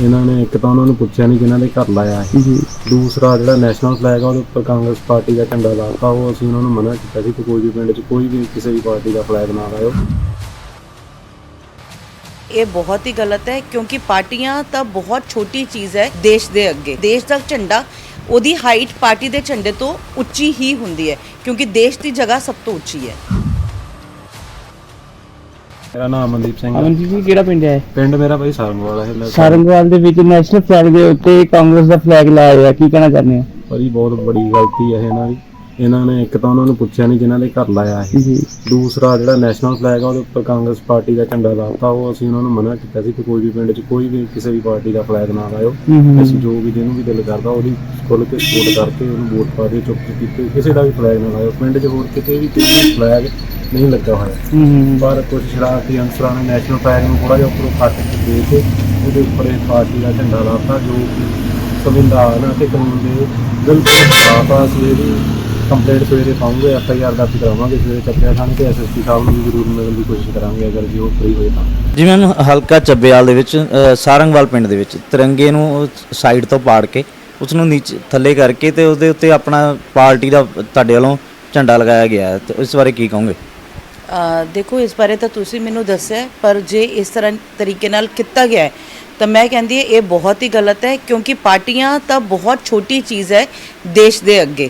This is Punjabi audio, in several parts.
ਇਹਨਾਂ ਨੇ ਇੱਕ ਤਾਂ ਉਹਨਾਂ ਨੂੰ ਪੁੱਛਿਆ ਨਹੀਂ ਜਿਨ੍ਹਾਂ ਦੇ ਘਰ ਲਾਇਆ ਹੈ ਦੂਸਰਾ ਜਿਹੜਾ ਨੈਸ਼ਨਲ ਫਲੈਗ ਆ ਉਹਦੇ ਉੱਪਰ ਕਾਂਗਰਸ ਪਾਰਟੀ ਦਾ ਝੰਡਾ ਲਾਤਾ। ਉਹ ਅਸੀਂ ਉਹਨਾਂ ਨੂੰ ਮਨਾ ਕੀਤਾ ਸੀ ਕਿ ਕੋਈ ਵੀ ਪਿੰਡ 'ਚ ਕੋਈ ਵੀ ਕਿਸੇ ਵੀ ਪਾਰਟੀ ਦਾ ਫਲੈਗ ਨਾ ਲਾਇਓ। ਇਹ ਬਹੁਤ ਹੀ ਗਲਤ ਹੈ ਕਿਉਂਕਿ ਪਾਰਟੀਆਂ ਤਾਂ ਬਹੁਤ ਛੋਟੀ ਚੀਜ਼ ਹੈ ਦੇਸ਼ ਦੇ ਅੱਗੇ। ਦੇਸ਼ ਦਾ ਝੰਡਾ ਉਹਦੀ ਹਾਈਟ ਪਾਰਟੀ ਦੇ ਝੰਡੇ ਤੋਂ ਉੱਚੀ ਹੀ ਹੁੰਦੀ ਹੈ ਕਿਉਂਕਿ ਦੇਸ਼ ਦੀ ਜਗ੍ਹਾ ਸਭ ਤੋਂ ਉੱਚੀ ਹੈ। ਮੇਰਾ ਨਾਮ ਅਮਨਦੀਪ ਸਿੰਘ ਹੈ। ਅਮਨਜੀਤ ਜੀ ਕਿਹੜਾ ਪਿੰਡ ਹੈ? ਪਿੰਡ ਮੇਰਾ ਭਾਈ ਸਾਰੰਗਵਾਲ ਹੈ ਸਾਰੰਗਵਾਲ। ਦੇ ਵਿੱਚ ਨੈਸ਼ਨਲ ਫਲੈਗ ਦੇ ਉੱਤੇ ਕਾਂਗਰਸ ਦਾ ਫਲੈਗ ਲਾਇਆ ਹੋਇਆ ਕੀ ਕਹਿਣਾ ਚਾਹੁੰਦੇ ਹੋ? ਭਾਜੀ ਬਹੁਤ ਬੜੀ ਗਲਤੀ ਹੈ ਇਹਨਾਂ ਦੀ। ਇਹਨਾਂ ਨੇ ਇੱਕ ਤਾਂ ਉਹਨਾਂ ਨੂੰ ਪੁੱਛਿਆ ਨਹੀਂ ਜਿਨ੍ਹਾਂ ਦੇ ਘਰ ਲਾਇਆ ਹੈ ਜੀ। ਦੂਸਰਾ ਜਿਹੜਾ ਨੈਸ਼ਨਲ ਫਲੈਗ ਆ ਉਹਦੇ ਉੱਪਰ ਕਾਂਗਰਸ ਪਾਰਟੀ ਦਾ ਝੰਡਾ ਲਾਤਾ। ਉਹ ਅਸੀਂ ਉਹਨਾਂ ਨੂੰ ਮਨਾ ਕੀਤਾ ਸੀ ਕਿ ਕੋਈ ਵੀ ਪਿੰਡ 'ਚ ਕੋਈ ਵੀ ਕਿਸੇ ਵੀ ਪਾਰਟੀ ਦਾ ਫਲੈਗ ਨਾ ਲਾਇਓ। ਅਸੀਂ ਜੋ ਵੀ ਜਿਹਨੂੰ ਵੀ ਦਿਲ ਕਰਦਾ ਉਹਦੀ ਖੁੱਲ੍ਹ ਕੇ ਸਪੋਰਟ ਕਰਕੇ ਉਹਨੂੰ ਵੋਟ ਪਾ ਕੇ ਚੁੱਪ ਕੀਤੇ ਕਿਸੇ ਦਾ ਵੀ ਫਲੈਗ ਨਾ ਲਾਇਓ। ਪਿੰਡ 'ਚ ਹੋਰ ਕਿਤੇ ਵੀ ਵੀ ਫਲੈਗ ਨਹੀਂ ਲੱਗਾ ਹੋਇਆ। ਹੂੰ। ਪਰ ਕੁਝ ਸ਼ਰਾਰਤੀ ਅਨਸਰਾਂ ਨੇ ਨੈਸ਼ਨਲ ਫਲੈਗ ਨੂੰ ਥੋੜਾ ਜਿਹਾ ਉੱਪਰੋਂ ਕੱਟ ਕੇ ਦੇ ਕੇ ਉਹਦੇ ਉੱਪਰ ਇਹ ਪਾਰਟੀ ਦਾ ਝੰਡਾ ਲਾਤਾ ਜੋ ਕਿ ਸੰਵਿਧਾਨ ਅਤੇ ਕਾਨੂੰਨ ਦੇ ਬਿਲਕੁਲ ਖਿਲਾਫ ਆ। ਅਸੀਂ ਇਹਦੀ ਕੰਪਲੇਂਟ ਸਵੇਰੇ ਪਾਉਂਗੇ ਐਫ ਆਈ ਆਰ ਦਰਜ ਕਰਾਵਾਂਗੇ ਸਵੇਰੇ ਚੱਕਿਆ ਥਾਣੇ ਤੇ ਐਸਐਸਪੀ ਸਾਹਿਬ ਨੂੰ ਵੀ ਜ਼ਰੂਰ ਮਿਲਣ ਦੀ ਕੋਸ਼ਿਸ਼ ਕਰਾਂਗੇ ਅਗਰ ਜੇ ਉਹ ਫ੍ਰੀ ਹੋਏ ਤਾਂ। ਜਿਵੇਂ ਹੁਣ ਹਲਕਾ ਚੱਬੇਵਾਲ ਦੇ ਵਿੱਚ ਅ, ਸਾਰੰਗਵਾਲ ਪਿੰਡ ਦੇ ਵਿੱਚ ਤਿਰੰਗੇ ਨੂੰ ਸਾਈਡ ਤੋਂ ਪਾੜ ਕੇ ਉਸ ਨੂੰ ਨੀਚੇ ਥੱਲੇ ਕਰਕੇ ਤੇ ਉਹਦੇ ਉੱਤੇ ਆਪਣਾ ਪਾਰਟੀ ਦਾ ਤੁਹਾਡੇ ਵੱਲੋਂ ਝੰਡਾ ਲਗਾਇਆ ਗਿਆ ਹੈ। ਤੇ ਇਸ ਬਾਰੇ ਕੀ ਕਹੋਗੇ? ਦੇਖੋ, ਇਸ ਬਾਰੇ ਤਾਂ ਤੁਸੀਂ ਮੈਨੂੰ ਦੱਸਿਆ ਪਰ ਜੇ ਇਸ ਤਰ੍ਹਾਂ ਤਰੀਕੇ ਨਾਲ ਕੀਤਾ ਗਿਆ ਤਾਂ ਮੈਂ ਕਹਿੰਦੀ ਇਹ ਬਹੁਤ ਹੀ ਗਲਤ ਹੈ, ਕਿਉਂਕਿ ਪਾਰਟੀਆਂ ਤਾਂ ਬਹੁਤ ਛੋਟੀ ਚੀਜ਼ ਹੈ ਦੇਸ਼ ਦੇ ਅੱਗੇ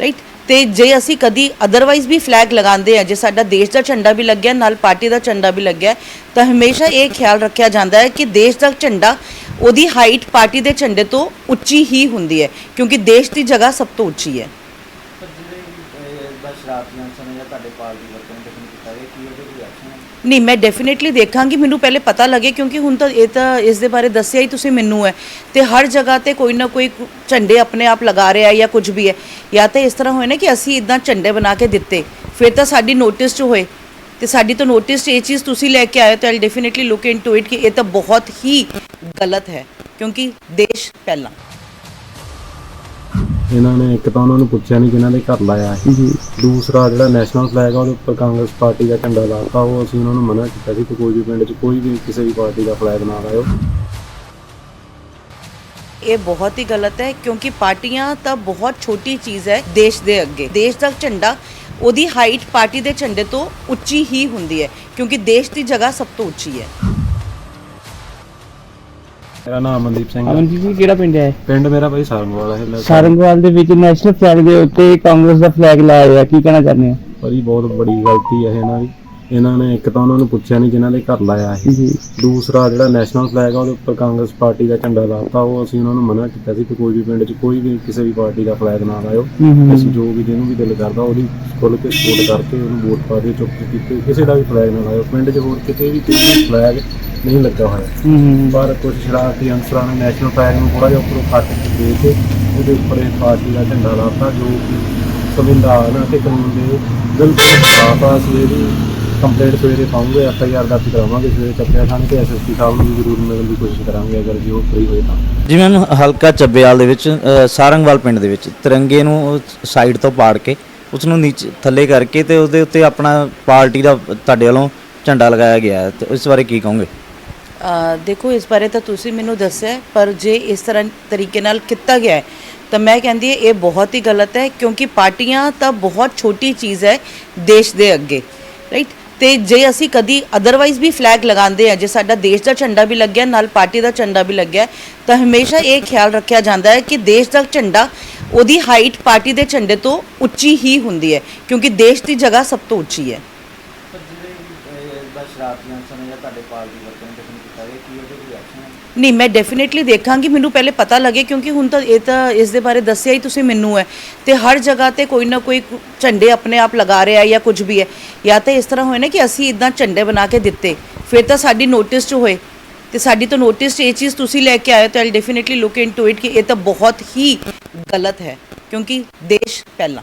ਰਾਈਟ ਤੇ ਜੇ ਅਸੀਂ ਕਦੀ ਅਦਰਵਾਈਜ਼ ਵੀ ਫਲੈਗ ਲਗਾਉਂਦੇ ਆ ਜੇ ਸਾਡਾ ਦੇਸ਼ ਦਾ ਝੰਡਾ ਵੀ ਲੱਗਿਆ, ਨਾਲ ਪਾਰਟੀ ਦਾ ਝੰਡਾ ਵੀ ਲੱਗਿਆ, ਤਾਂ ਹਮੇਸ਼ਾ ਇਹ ਖਿਆਲ ਰੱਖਿਆ ਜਾਂਦਾ ਹੈ ਕਿ ਦੇਸ਼ ਦਾ ਝੰਡਾ ਉਹਦੀ ਹਾਈਟ ਪਾਰਟੀ ਦੇ ਝੰਡੇ ਤੋਂ ਉੱਚੀ ਹੀ ਹੁੰਦੀ ਹੈ, ਕਿਉਂਕਿ ਦੇਸ਼ ਦੀ ਜਗ੍ਹਾ ਸਭ ਤੋਂ ਉੱਚੀ ਹੈ। ਨਹੀਂ ਮੈਂ ਡੈਫੀਨਿਟਲੀ ਦੇਖਾਂਗੀ, ਮੈਨੂੰ ਪਹਿਲੇ ਪਤਾ ਲੱਗੇ ਕਿਉਂਕਿ ਹੁਣ ਤਾਂ ਇਹ ਤਾਂ ਇਸ ਦੇ ਬਾਰੇ ਦੱਸਿਆ ਹੀ ਤੁਸੀਂ ਮੈਨੂੰ ਹੈ। ਤੇ ਹਰ ਜਗ੍ਹਾ ਤੇ ਕੋਈ ਨਾ ਕੋਈ ਝੰਡੇ ਆਪਣੇ ਆਪ ਲਗਾ ਰਿਹਾ ਹੈ ਜਾਂ ਕੁਝ ਵੀ ਹੈ। ਜਾਂ ਤਾਂ ਇਸ ਤਰ੍ਹਾਂ ਹੋਏ ਨਾ ਕਿ ਅਸੀਂ ਇਦਾਂ ਝੰਡੇ ਬਣਾ ਕੇ ਦਿੱਤੇ, ਫਿਰ ਤਾਂ ਸਾਡੀ ਨੋਟਿਸ 'ਚ ਹੋਏ। ਤੇ ਸਾਡੀ ਤਾਂ ਨੋਟਿਸ 'ਚ ਇਹ ਚੀਜ਼ ਤੁਸੀਂ ਲੈ ਕੇ ਆਏ ਤਾਂ I definitely look into it ਕਿ ਇਹ ਤਾਂ ਬਹੁਤ ਹੀ ਗਲਤ ਹੈ, ਕਿਉਂਕਿ ਦੇਸ਼ ਪਹਿਲਾਂ। ਇਹਨਾਂ ਨੇ ਇੱਕ ਤਾਂ ਉਹਨਾਂ ਨੂੰ ਪੁੱਛਿਆ ਨਹੀਂ ਜਿਨ੍ਹਾਂ ਦੇ ਘਰ ਲਾਇਆ ਹੈ ਜੀ। ਦੂਸਰਾ ਜਿਹੜਾ ਨੈਸ਼ਨਲ ਫਲੈਗ ਆ ਉਹਦੇ ਉੱਪਰ ਕਾਂਗਰਸ ਪਾਰਟੀ ਦਾ ਝੰਡਾ ਲਾਤਾ। ਉਹ ਅਸੀਂ ਉਹਨਾਂ ਨੂੰ ਮਨਾ ਕੀਤਾ ਸੀ ਕਿ ਕੋਈ ਵੀ ਪਿੰਡ 'ਚ ਕੋਈ ਵੀ ਕਿਸੇ ਵੀ ਪਾਰਟੀ ਦਾ ਫਲੈਗ ਨਾ ਲਾਇਓ। ਇਹ ਬਹੁਤ ਹੀ ਗਲਤ ਹੈ ਕਿਉਂਕਿ ਪਾਰਟੀਆਂ ਤਾਂ ਬਹੁਤ ਛੋਟੀ ਚੀਜ਼ ਹੈ ਦੇਸ਼ ਦੇ ਅੱਗੇ। ਦੇਸ਼ ਦਾ ਝੰਡਾ ਉਹਦੀ ਹਾਈਟ ਪਾਰਟੀ ਦੇ ਝੰਡੇ ਤੋਂ ਉੱਚੀ ਹੀ ਹੁੰਦੀ ਹੈ ਕਿਉਂਕਿ ਦੇਸ਼ ਦੀ ਜਗ੍ਹਾ ਸਭ ਤੋਂ ਉੱਚੀ ਹੈ। ਮੇਰਾ ਨਾਮ ਅਮਨਦੀਪ ਸਿੰਘ ਹੈ। ਅਮਨਜੀਤ ਜੀ ਕਿਹੜਾ ਪਿੰਡ ਹੈ? ਪਿੰਡ ਮੇਰਾ ਭਾਈ ਸਾਰੰਗਵਾਲ ਹੈ ਸਾਰੰਗਵਾਲ। ਦੇ ਵਿੱਚ ਨੈਸ਼ਨਲ ਫਲੈਗ ਦੇ ਉੱਤੇ ਕਾਂਗਰਸ ਦਾ ਫਲੈਗ ਲਾਇਆ ਹੋਇਆ ਕੀ ਕਹਿਣਾ ਚਾਹੁੰਦੇ ਹੋ? ਭਾਜੀ ਬਹੁਤ ਬੜੀ ਗਲਤੀ ਹੈ ਇਹਨਾਂ ਦੀ। ਇਹਨਾਂ ਨੇ ਇੱਕ ਤਾਂ ਉਹਨਾਂ ਨੂੰ ਪੁੱਛਿਆ ਨਹੀਂ ਜਿਨ੍ਹਾਂ ਦੇ ਘਰ ਲਾਇਆ ਹੈ ਜੀ। ਦੂਸਰਾ ਜਿਹੜਾ ਨੈਸ਼ਨਲ ਫਲੈਗ ਆ ਉਹਦੇ ਉੱਪਰ ਕਾਂਗਰਸ ਪਾਰਟੀ ਦਾ ਝੰਡਾ ਲਾਤਾ। ਉਹ ਅਸੀਂ ਉਹਨਾਂ ਨੂੰ ਮਨਾ ਕੀਤਾ ਸੀ ਕਿ ਕੋਈ ਵੀ ਪਿੰਡ 'ਚ ਕੋਈ ਵੀ ਕਿਸੇ ਵੀ ਪਾਰਟੀ ਦਾ ਫਲੈਗ ਨਾ ਲਾਇਓ। ਅਸੀਂ ਜੋ ਵੀ ਜਿਹਨੂੰ ਵੀ ਦਿਲ ਕਰਦਾ ਉਹਦੀ ਖੁੱਲ੍ਹ ਕੇ ਸਪੋਰਟ ਕਰਕੇ ਉਹਨੂੰ ਵੋਟ ਪਾ ਕੇ ਚੁੱਪ ਕੀਤੇ। ਕਿਸੇ ਦਾ ਵੀ ਫਲੈਗ ਨਾ ਲਾਇਓ। ਪਿੰਡ 'ਚ ਹੋਰ ਕਿਤੇ ਵੀ ਕੋਈ ਵੀ ਫਲੈਗ ਨਹੀਂ ਲੱਗਾ ਹੋਇਆ। ਹੂੰ ਪਰ ਕੁਝ ਸ਼ਰਾਰਤੀ ਅਨਸਰਾਂ ਨੇ ਨੈਸ਼ਨਲ ਫਲੈਗ ਨੂੰ ਥੋੜਾ ਜਿਹਾ ਉੱਪਰੋਂ ਕੱਟ ਕੇ ਦੇ ਕੇ ਉਹਦੇ ਉੱਪਰ ਇਹ ਪਾਰਟੀ ਦਾ ਝੰਡਾ ਲਾਤਾ ਜੋ ਕਿ ਸੰਵਿਧਾਨ ਅਤੇ ਕਾਨੂੰਨ ਦੇ ਬਿਲਕੁਲ ਖਿਲਾਫ ਆ। ਅਸੀਂ ਇਹਦੀ ਕੰਪਲੇਂਟ ਸਵੇਰੇ ਪਾਉਂਗੇ ਐਫ ਆਈ ਆਰ ਦਰਜ ਕਰਾਵਾਂਗੇ ਸਵੇਰੇ ਚੱਕਿਆ ਥਾਣੇ ਤੇ ਐਸਐਸਪੀ ਸਾਹਿਬ ਨੂੰ ਵੀ ਜ਼ਰੂਰ ਮਿਲਣ ਦੀ ਕੋਸ਼ਿਸ਼ ਕਰਾਂਗੇ ਅਗਰ ਜੇ ਉਹ ਫ੍ਰੀ ਹੋਏ ਤਾਂ। ਜਿਵੇਂ ਹਲਕਾ ਚੱਬੇਵਾਲ ਦੇ ਵਿੱਚ ਸਾਰੰਗਵਾਲ ਪਿੰਡ ਦੇ ਵਿੱਚ ਤਿਰੰਗੇ ਨੂੰ ਸਾਈਡ ਤੋਂ ਪਾੜ ਕੇ ਉਸ ਨੂੰ ਨੀਚੇ ਥੱਲੇ ਕਰਕੇ ਤੇ ਉਹਦੇ ਉੱਤੇ ਆਪਣਾ ਪਾਰਟੀ ਦਾ ਤੁਹਾਡੇ ਵੱਲੋਂ ਝੰਡਾ ਲਗਾਇਆ ਗਿਆ ਹੈ। ਤੇ ਇਸ ਬਾਰੇ ਕੀ ਕਹੋਗੇ? ਦੇਖੋ, ਇਸ ਬਾਰੇ ਤਾਂ ਤੁਸੀਂ ਮੈਨੂੰ ਦੱਸਿਆ ਪਰ ਜੇ ਇਸ ਤਰ੍ਹਾਂ ਤਰੀਕੇ ਨਾਲ ਕੀਤਾ ਗਿਆ ਹੈ, ਤਾਂ ਮੈਂ ਕਹਿੰਦੀ ਹਾਂ, ਇਹ ਬਹੁਤ ਹੀ ਗਲਤ ਹੈ, ਕਿਉਂਕਿ ਪਾਰਟੀਆਂ ਤਾਂ ਬਹੁਤ ਛੋਟੀ ਚੀਜ਼ ਹੈ ਦੇਸ਼ ਦੇ ਅੱਗੇ ਰਾਈਟ ਤੇ ਜੇ ਅਸੀਂ ਕਦੀ ਅਦਰਵਾਈਜ਼ ਵੀ ਫਲੈਗ ਲਗਾਉਂਦੇ ਆ ਜੇ ਸਾਡਾ ਦੇਸ਼ ਦਾ ਝੰਡਾ ਵੀ ਲੱਗਿਆ, ਨਾਲ ਪਾਰਟੀ ਦਾ ਝੰਡਾ ਵੀ ਲੱਗਿਆ, ਤਾਂ ਹਮੇਸ਼ਾ ਇਹ ਖਿਆਲ ਰੱਖਿਆ ਜਾਂਦਾ ਹੈ ਕਿ ਦੇਸ਼ ਦਾ ਝੰਡਾ ਉਹਦੀ ਹਾਈਟ ਪਾਰਟੀ ਦੇ ਝੰਡੇ ਤੋਂ ਉੱਚੀ ਹੀ ਹੁੰਦੀ ਹੈ, ਕਿਉਂਕਿ ਦੇਸ਼ ਦੀ ਜਗ੍ਹਾ ਸਭ ਤੋਂ ਉੱਚੀ ਹੈ। ਨਹੀਂ, ਮੈਂ ਡੈਫੀਨਿਟਲੀ ਦੇਖਾਂਗੀ, ਮੈਨੂੰ ਪਹਿਲੇ ਪਤਾ ਲੱਗੇ ਕਿਉਂਕਿ ਹੁਣ ਤਾਂ ਇਹ ਤਾਂ ਇਸ ਦੇ ਬਾਰੇ ਦੱਸਿਆ ਹੀ ਤੁਸੀਂ ਮੈਨੂੰ ਹੈ। ਤੇ ਹਰ ਜਗ੍ਹਾ ਤੇ ਕੋਈ ਨਾ ਕੋਈ ਝੰਡੇ ਆਪਣੇ ਆਪ ਲਗਾ ਰਿਹਾ ਜਾਂ ਕੁਝ ਵੀ ਹੈ। ਜਾਂ ਤਾਂ ਇਸ ਤਰ੍ਹਾਂ ਹੋਏ ਨਾ ਕਿ ਅਸੀਂ ਇਦਾਂ ਝੰਡੇ ਬਣਾ ਕੇ ਦਿੱਤੇ। ਫਿਰ ਤਾਂ ਸਾਡੀ ਨੋਟਿਸ 'ਚ ਹੋਏ। ਤੇ ਸਾਡੀ ਤਾਂ ਨੋਟਿਸ 'ਚ ਇਹ ਚੀਜ਼ ਤੁਸੀਂ ਲੈ ਕੇ ਆਏ ਹੋ, ਤਾਂ I definitely look into it ਕਿ ਇਹ ਤਾਂ ਬਹੁਤ ਹੀ ਗਲਤ ਹੈ। ਕਿਉਂਕਿ ਦੇਸ਼ ਪਹਿਲਾਂ।